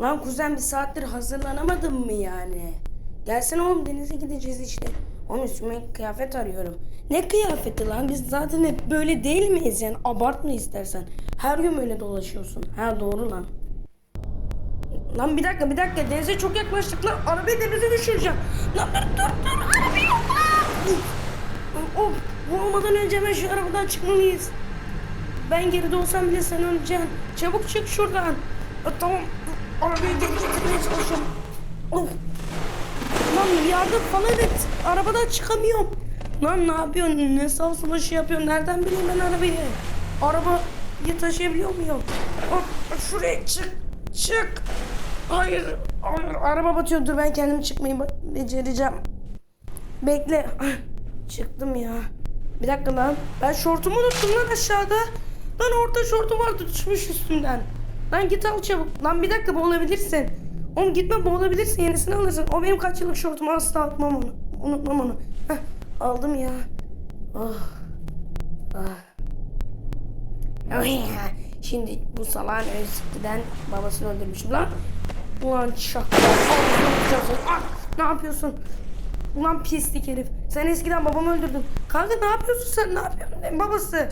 Lan kuzen bir saattir hazırlanamadın mı yani? Gelsene oğlum denize gideceğiz işte. Oğlum üstüme kıyafet arıyorum. Ne kıyafeti lan? Biz zaten hep böyle değil miyiz yani? Abartma istersen. Her gün böyle dolaşıyorsun. Ha doğru lan. Lan bir dakika bir dakika denize çok yaklaştık lan. Arabayı denize düşüreceğim. Lan dur dur dur arabayı! Of bu olmadan önce hemen şu arabadan çıkmalıyız. Ben geride olsam bile sen öleceksin. Çabuk çık şuradan. Aa, tamam arabayı geri getirmeye çalışıyorum. Of. Lan yardım falan et. Arabadan çıkamıyorum. Lan ne yapıyorsun? Ne sağ şey yapıyorsun? Nereden bileyim ben arabayı? Arabayı taşıyabiliyor muyum? Hop, şuraya çık. Çık. Hayır. Hayır. Araba batıyor. Dur ben kendim çıkmayı becereceğim. Bekle. Çıktım ya. Bir dakika lan. Ben şortumu unuttum lan aşağıda. Lan orada şortum vardı düşmüş üstümden. Lan git al çabuk. Lan bir dakika boğulabilirsin. Oğlum gitme boğulabilirsin yenisini alırsın. O benim kaç yıllık şortum asla atmam onu. Unutmam onu. Heh, aldım ya. Oh. Ya. Şimdi bu salağın eskiden babasını öldürmüşüm lan. Ulan çakal. Ah, ne yapıyorsun? Ulan pislik herif. Sen eskiden babamı öldürdün. Kanka ne yapıyorsun sen? Ne yapıyorsun? Babası?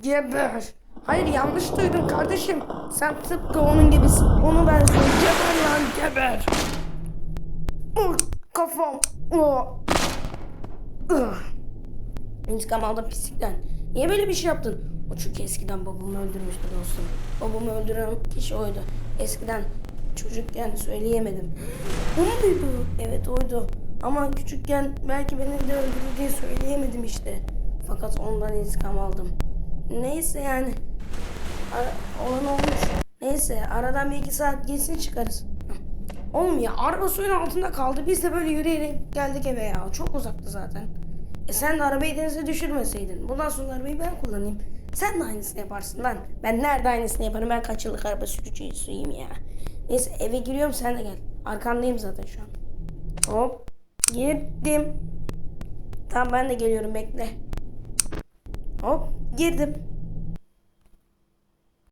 Geber. Hayır yanlış duydum kardeşim. Sen tıpkı onun gibisin. Onu ben söyleyeyim. Geber lan geber. Kafam. İntikam aldım pislikten. Niye böyle bir şey yaptın? O çünkü eskiden babamı öldürmüştü dostum. Babamı öldüren kişi oydu. Eskiden çocukken söyleyemedim. O muydu? Evet oydu. Ama küçükken belki beni de öldürür diye söyleyemedim işte. Fakat ondan intikam aldım. Neyse yani. Olan olmuş. Neyse aradan bir iki saat geçsin çıkarız. Oğlum ya araba suyun altında kaldı. Biz de böyle yürüyerek geldik eve ya. Çok uzaktı zaten. E sen de arabayı denize düşürmeseydin. Bundan sonra arabayı ben kullanayım. Sen de aynısını yaparsın lan. Ben nerede aynısını yaparım? Ben kaç yıllık araba sürücüsüyüm ya. Neyse eve giriyorum sen de gel. Arkandayım zaten şu an. Hop. Girdim. Tamam ben de geliyorum bekle. Hop girdim.